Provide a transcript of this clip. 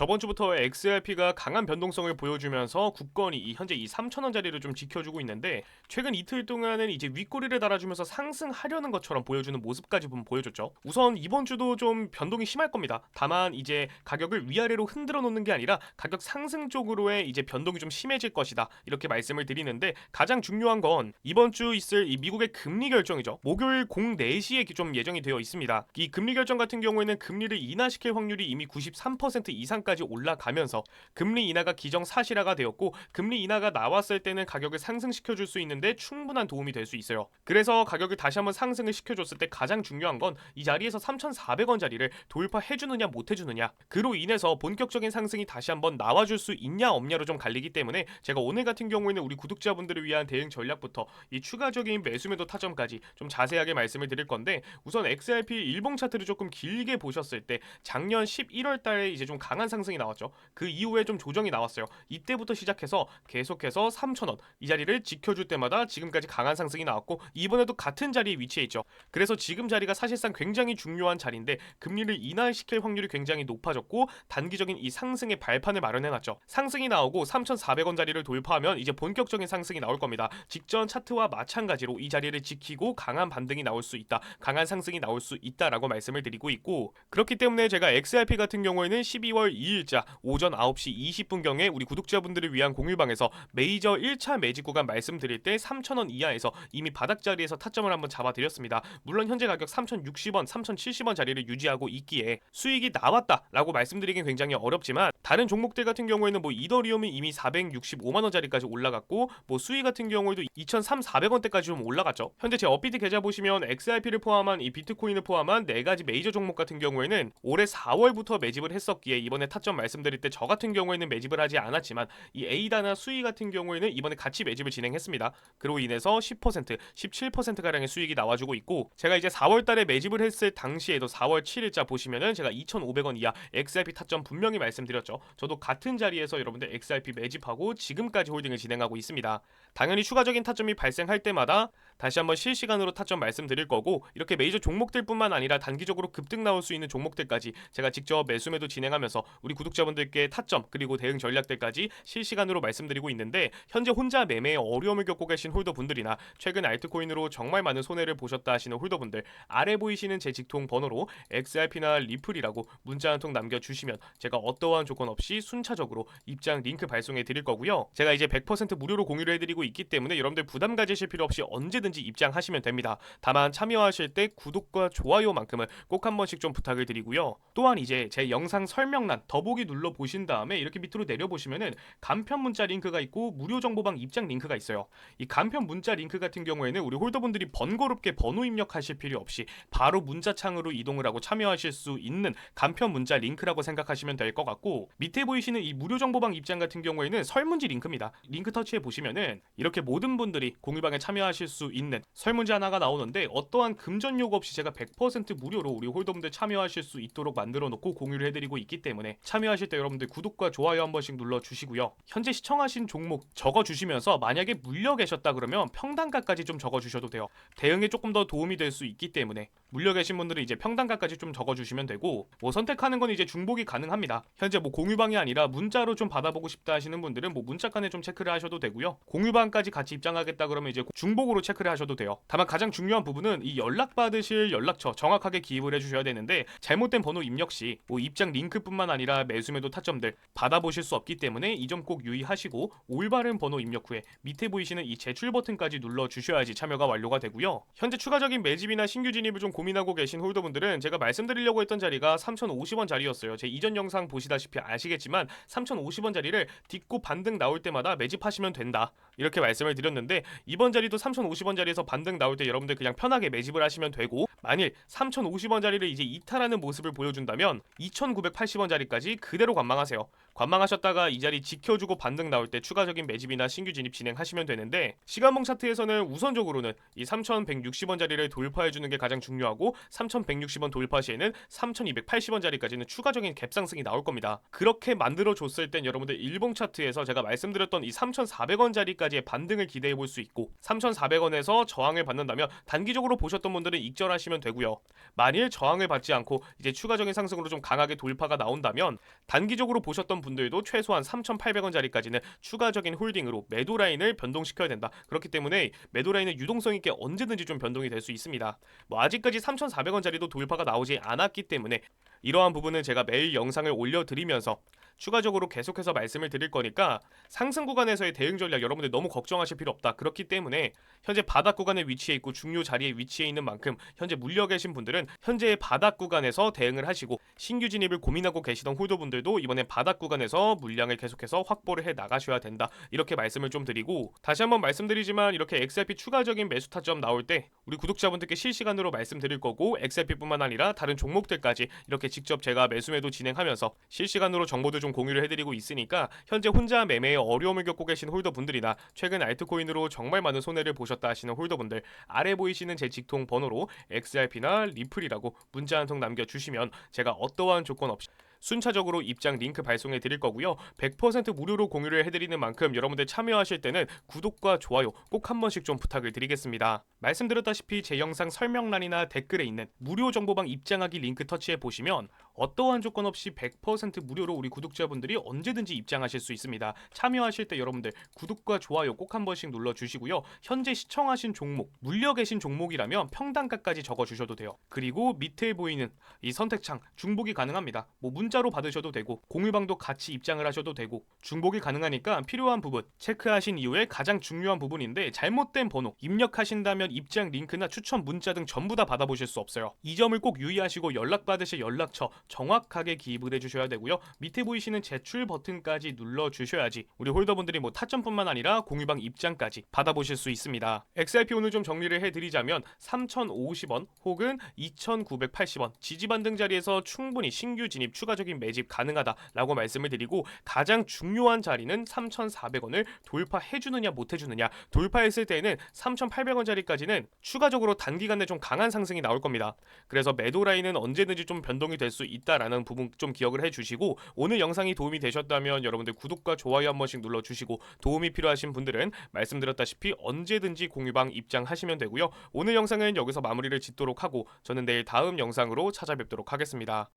저번 주부터 XRP가 강한 변동성을 보여주면서 굳건히 이 현재 이 3,000원 자리를 좀 지켜주고 있는데 최근 이틀 동안은 이제 윗꼬리를 달아주면서 상승하려는 것처럼 보여주는 모습까지 좀 보여줬죠. 우선 이번 주도 좀 변동이 심할 겁니다. 다만 이제 가격을 위아래로 흔들어 놓는 게 아니라 가격 상승 쪽으로의 이제 변동이 좀 심해질 것이다. 이렇게 말씀을 드리는데 가장 중요한 건 이번 주 있을 이 미국의 금리 결정이죠. 목요일 04시에 좀 예정이 되어 있습니다. 이 금리 결정 같은 경우에는 금리를 인하시킬 확률이 이미 93% 이상까지 올라가면서 금리 인하가 기정 사실화가 되었고 금리 인하가 나왔을 때는 가격을 상승시켜 줄 수 있는데 충분한 도움이 될 수 있어요. 그래서 가격을 다시 한번 상승을 시켜 줬을 때 가장 중요한 건 이 자리에서 3,400원 자리를 돌파해 주느냐 못해 주느냐. 그로 인해서 본격적인 상승이 다시 한번 나와 줄수 있냐 없냐로 좀 갈리기 때문에 제가 오늘 같은 경우에는 우리 구독자분들을 위한 대응 전략부터 이 추가적인 매수매도 타점까지 좀 자세하게 말씀을 드릴 건데 우선 XRP 일봉 차트를 조금 길게 보셨을 때 작년 11월 달에 이제 좀 강한 상승 이 나왔죠. 그 이후에 좀 조정이 나왔어요. 이때부터 시작해서 계속해서 3,000원 이 자리를 지켜줄 때마다 지금까지 강한 상승이 나왔고 이번에도 같은 자리에 위치해 있죠. 그래서 지금 자리가 사실상 굉장히 중요한 자리인데 금리를 인하시킬 확률이 굉장히 높아졌고 단기적인 이 상승의 발판을 마련해 놨죠. 상승이 나오고 3,400원 자리를 돌파하면 이제 본격적인 상승이 나올 겁니다. 직전 차트와 마찬가지로 이 자리를 지키고 강한 반등이 나올 수 있다. 강한 상승이 나올 수 있다라고 말씀을 드리고 있고 그렇기 때문에 제가 XRP 같은 경우에는 12월 2일자 오전 9시 20분경에 우리 구독자분들을 위한 공유방에서 메이저 1차 매직 구간 말씀드릴 때 3,000원 이하에서 이미 바닥 자리에서 타점을 한번 잡아드렸습니다. 물론 현재 가격 3,060원, 3,070원 자리를 유지하고 있기에 수익이 나왔다라고 말씀드리긴 굉장히 어렵지만 다른 종목들 같은 경우에는 뭐 이더리움이 이미 465만 원짜리까지 올라갔고 뭐 수익 같은 경우에도 2,300원대까지 좀 올라갔죠. 현재 제 업비트 계좌 보시면 XRP를 포함한 이 비트코인을 포함한 네 가지 메이저 종목 같은 경우에는 올해 4월부터 매집을 했었기에 이번에 타점 말씀드릴 때 저 같은 경우에는 매집을 하지 않았지만 이 에이다나 수익 같은 경우에는 이번에 같이 매집을 진행했습니다. 그로 인해서 10%, 17% 가량의 수익이 나와주고 있고 제가 이제 4월 달에 매집을 했을 당시에도 4월 7일자 보시면은 제가 2,500원 이하 XRP 타점 분명히 말씀드렸죠. 저도 같은 자리에서 여러분들 XRP 매집하고 지금까지 홀딩을 진행하고 있습니다. 당연히 추가적인 타점이 발생할 때마다 다시 한번 실시간으로 타점 말씀드릴 거고 이렇게 메이저 종목들뿐만 아니라 단기적으로 급등 나올 수 있는 종목들까지 제가 직접 매수매도 진행하면서 우리 구독자분들께 타점 그리고 대응 전략들까지 실시간으로 말씀드리고 있는데 현재 혼자 매매에 어려움을 겪고 계신 홀더분들이나 최근 알트코인으로 정말 많은 손해를 보셨다 하시는 홀더분들 아래 보이시는 제 직통 번호로 XRP나 리플이라고 문자 한 통 남겨주시면 제가 어떠한 조건 없이 순차적으로 입장 링크 발송해 드릴 거고요. 제가 이제 100% 무료로 공유를 해드리고 있기 때문에 여러분들 부담 가지실 필요 없이 언제든 지 입장하시면 됩니다. 다만 참여하실 때 구독과 좋아요만큼은 꼭 한 번씩 좀 부탁을 드리고요. 또한 이제 제 영상 설명란 더보기 눌러 보신 다음에 이렇게 밑으로 내려 보시면은 간편 문자 링크가 있고 무료 정보방 입장 링크가 있어요. 이 간편 문자 링크 같은 경우에는 우리 홀더분들이 번거롭게 번호 입력하실 필요 없이 바로 문자창으로 이동을 하고 참여하실 수 있는 간편 문자 링크라고 생각하시면 될 것 같고 밑에 보이시는 이 무료 정보방 입장 같은 경우에는 설문지 링크입니다. 링크 터치해 보시면은 이렇게 모든 분들이 공유방에 참여하실 수 있는 설문지 하나가 나오는데 어떠한 금전 요구 없이 제가 100% 무료로 우리 홀더분들 참여하실 수 있도록 만들어 놓고 공유를 해드리고 있기 때문에 참여하실 때 여러분들 구독과 좋아요 한 번씩 눌러 주시고요. 현재 시청하신 종목 적어 주시면서 만약에 물려 계셨다 그러면 평단가까지 좀 적어 주셔도 돼요. 대응에 조금 더 도움이 될 수 있기 때문에 물려 계신 분들은 이제 평단가까지 좀 적어 주시면 되고 뭐 선택하는 건 이제 중복이 가능합니다. 현재 뭐 공유방이 아니라 문자로 좀 받아보고 싶다 하시는 분들은 뭐 문자칸에 좀 체크를 하셔도 되고요. 공유방까지 같이 입장하겠다 그러면 이제 중복으로 체크를 하셔도 돼요. 다만 가장 중요한 부분은 이 연락 받으실 연락처 정확하게 기입을 해주셔야 되는데 잘못된 번호 입력 시 뭐 입장 링크뿐만 아니라 매수매도 타점들 받아보실 수 없기 때문에 이 점 꼭 유의하시고 올바른 번호 입력 후에 밑에 보이시는 이 제출 버튼까지 눌러 주셔야지 참여가 완료가 되고요. 현재 추가적인 매집이나 신규 진입을 좀 고민하고 계신 홀더분들은 제가 말씀드리려고 했던 자리가 3,050원 자리였어요. 제 이전 영상 보시다시피 아시겠지만 3,050원 자리를 딛고 반등 나올 때마다 매집하시면 된다. 이렇게 말씀을 드렸는데 이번 자리도 3,050원 자리에서 반등 나올 때 여러분들 그냥 편하게 매집을 하시면 되고 만일 3,050원 자리를 이제 이탈하는 모습을 보여준다면 2,980원 자리까지 그대로 관망하세요. 관망하셨다가 이 자리 지켜주고 반등 나올 때 추가적인 매집이나 신규 진입 진행하시면 되는데 시간봉 차트에서는 우선적으로는 이 3160원 자리를 돌파해 주는 게 가장 중요하고 3160원 돌파 시에는 3280원 자리까지는 추가적인 갭 상승이 나올 겁니다. 그렇게 만들어 줬을 땐 여러분들 일봉 차트에서 제가 말씀드렸던 이 3400원 자리까지의 반등을 기대해 볼 수 있고 3400원에서 저항을 받는다면 단기적으로 보셨던 분들은 익절하시면 되고요. 만일 저항을 받지 않고 이제 추가적인 상승으로 좀 강하게 돌파가 나온다면 단기적으로 보셨던 분 들도 최소한 3,800원 자리까지는 추가적인 홀딩으로 매도 라인을 변동시켜야 된다. 그렇기 때문에 매도 라인은 유동성 있게 언제든지 좀 변동이 될 수 있습니다. 뭐 아직까지 3,400원 자리도 돌파가 나오지 않았기 때문에 이러한 부분은 제가 매일 영상을 올려드리면서 추가적으로 계속해서 말씀을 드릴 거니까 상승 구간에서의 대응 전략 여러분들 너무 걱정하실 필요 없다. 그렇기 때문에 현재 바닥 구간에 위치해 있고 중요 자리에 위치해 있는 만큼 현재 물려 계신 분들은 현재의 바닥 구간에서 대응을 하시고 신규 진입을 고민하고 계시던 홀더분들도 이번에 바닥 구간에서 물량을 계속해서 확보를 해 나가셔야 된다. 이렇게 말씀을 좀 드리고 다시 한번 말씀드리지만 이렇게 XRP 추가적인 매수 타점 나올 때 우리 구독자분들께 실시간으로 말씀드릴 거고 XRP뿐만 아니라 다른 종목들까지 이렇게 직접 제가 매수매도 진행하면서 실시간으로 정보도 좀 공유를 해드리고 있으니까 현재 혼자 매매에 어려움을 겪고 계신 홀더분들이나 최근 알트코인으로 정말 많은 손해를 보셨다 하시는 홀더분들 아래 보이시는 제 직통 번호로 XRP나 리플이라고 문자 한 통 남겨주시면 제가 어떠한 조건 없이 순차적으로 입장 링크 발송해 드릴 거고요. 100% 무료로 공유를 해드리는 만큼 여러분들 참여하실 때는 구독과 좋아요 꼭 한 번씩 좀 부탁을 드리겠습니다. 말씀드렸다시피 제 영상 설명란이나 댓글에 있는 무료 정보방 입장하기 링크 터치해 보시면 어떠한 조건 없이 100% 무료로 우리 구독자분들이 언제든지 입장하실 수 있습니다. 참여하실 때 여러분들 구독과 좋아요 꼭 한 번씩 눌러 주시고요. 현재 시청하신 종목, 물려 계신 종목이라면 평단가까지 적어 주셔도 돼요. 그리고 밑에 보이는 이 선택창 중복이 가능합니다. 뭐 문 자로 받으셔도 되고 공유방도 같이 입장을 하셔도 되고 중복이 가능하니까 필요한 부분 체크하신 이후에 가장 중요한 부분인데 잘못된 번호 입력하신다면 입장 링크나 추천 문자 등 전부 다 받아보실 수 없어요. 이 점을 꼭 유의하시고 연락 받으실 연락처 정확하게 기입을 해주셔야 되고요. 밑에 보이시는 제출 버튼까지 눌러 주셔야지 우리 홀더분들이 뭐 타점뿐만 아니라 공유방 입장까지 받아보실 수 있습니다. XRP 오늘 좀 정리를 해드리자면 3,050원 혹은 2,980원 지지 반등 자리에서 충분히 신규 진입 추가 적인 매집 가능하다라고 말씀을 드리고 가장 중요한 자리는 3,400원을 돌파해 주느냐 못 해 주느냐 돌파했을 때는 3,800원 자리까지는 추가적으로 단기간에 좀 강한 상승이 나올 겁니다. 그래서 매도 라인은 언제든지 좀 변동이 될 수 있다라는 부분 좀 기억을 해 주시고 오늘 영상이 도움이 되셨다면 여러분들 구독과 좋아요 한 번씩 눌러 주시고 도움이 필요하신 분들은 말씀드렸다시피 언제든지 공유방 입장하시면 되고요. 오늘 영상은 여기서 마무리를 짓도록 하고 저는 내일 다음 영상으로 찾아뵙도록 하겠습니다.